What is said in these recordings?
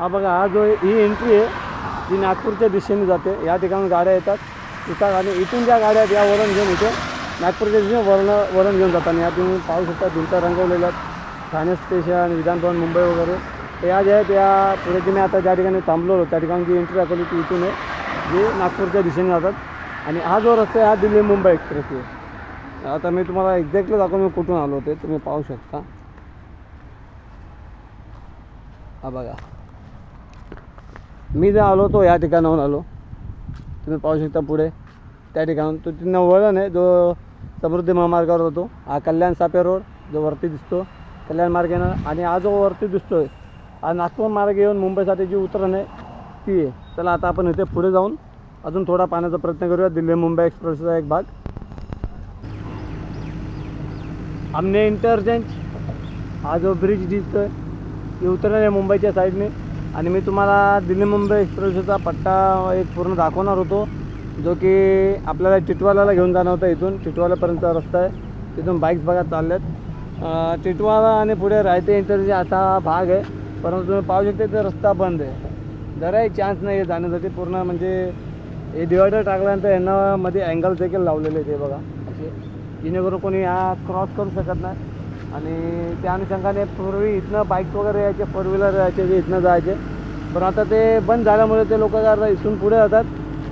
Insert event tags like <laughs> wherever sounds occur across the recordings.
हा बघा हा जो ही एंट्री आहे ती नागपूरच्या दिशेने जाते. या ठिकाणी गाड्या येतात. येतात आणि इथून ज्या गाड्या आहेत या वरण घेऊन इथे नागपूरच्या दिशेने वरण वरण घेऊन जातात आणि या तुम्ही पाहू शकता भिंता रंगवलेल्या ठाणे स्टेशन विधानभवन मुंबई वगैरे. तर या ज्या आहेत या पुढे जी मी आता ज्या ठिकाणी थांबलो त्या ठिकाणी जी एंट्री दाखवली ती इथून आहे. जी नागपूरच्या दिशेने जातात. आणि हा जो रस्ता आहे हा दिल्ली मुंबई एक्सप्रेस आहे. आता मी तुम्हाला एक्झॅक्टली दाखवून मी कुठून आलो होते तुम्ही पाहू शकता. हा बघा. मी जे आलो तो या ठिकाणाहून आलो. तुम्ही पाहू शकता पुढे. त्या ठिकाणाहून तो तिथनं वळण आहे जो समृद्धी महामार्गावर जातो हा कल्याण सापे रोड जो वरती दिसतो. कल्याण मार्ग येणार आणि हा जो वरती दिसतो आहे हा नागपूर मार्ग येऊन मुंबईसाठी जी उतरण आहे ती आहे. चला आता आपण इथे पुढे जाऊन अजून थोडा पाहण्याचा प्रयत्न करूया. दिल्ली मुंबई एक्सप्रेसचा एक भाग. आमने इंटरचेंज हा जो ब्रिज दिसतो आहे ती उतरण आहे मुंबईच्या साईडने आणि मी तुम्हाला दिल्ली मुंबई एक्सप्रेसचा पट्टा एक पूर्ण दाखवणार होतो जो की आपल्याला टिटवालाला घेऊन जाणार होता इथून. टिटवालापर्यंतचा रस्ता आहे. तिथून बाईक्स बघा चालल्यात. अं, टिटवाला आणि पुढे रायते इंटरचे असा भाग आहे. परंतु तुम्ही पाहू शकते तर रस्ता बंद आहे. जराही चान्स नाही आहे जाण्यासाठी. पूर्ण म्हणजे हे डिवायडर टाकल्यानंतर यांना मध्ये अँगल देखील लावलेले आहेत बघा. असे. जेणेकरून कोणी हा क्रॉस करू शकत नाही. आणि त्या अनुषंगाने पूर्वी इथनं बाईक वगैरे यायचे फोर व्हीलर यायचे जे इथनं जायचे. पण आता ते बंद झाल्यामुळे ते लोक काय इथून पुढे जातात.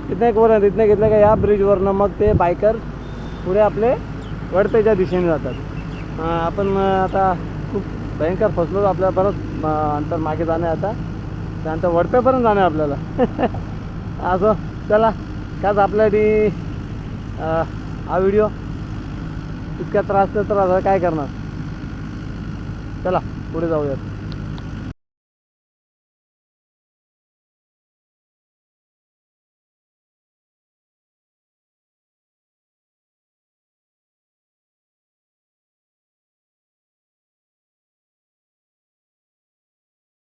तिथनं एक वरण तिथनं घेतलं का या ब्रिजवरनं मग ते बायकर पुढे आपले वडपेच्या दिशेने जातात. आपण आता खूप भयंकर फसलो आपल्याला बरंच अंतर मागे जाणं आहे आता. त्यानंतर वडपेपर्यंत जाणं आहे आपल्याला. <laughs> असं चला काच आपल्यासाठी हा व्हिडिओ इतका त्रास तर त्रास काय करणार? चला पुढे जाऊयात.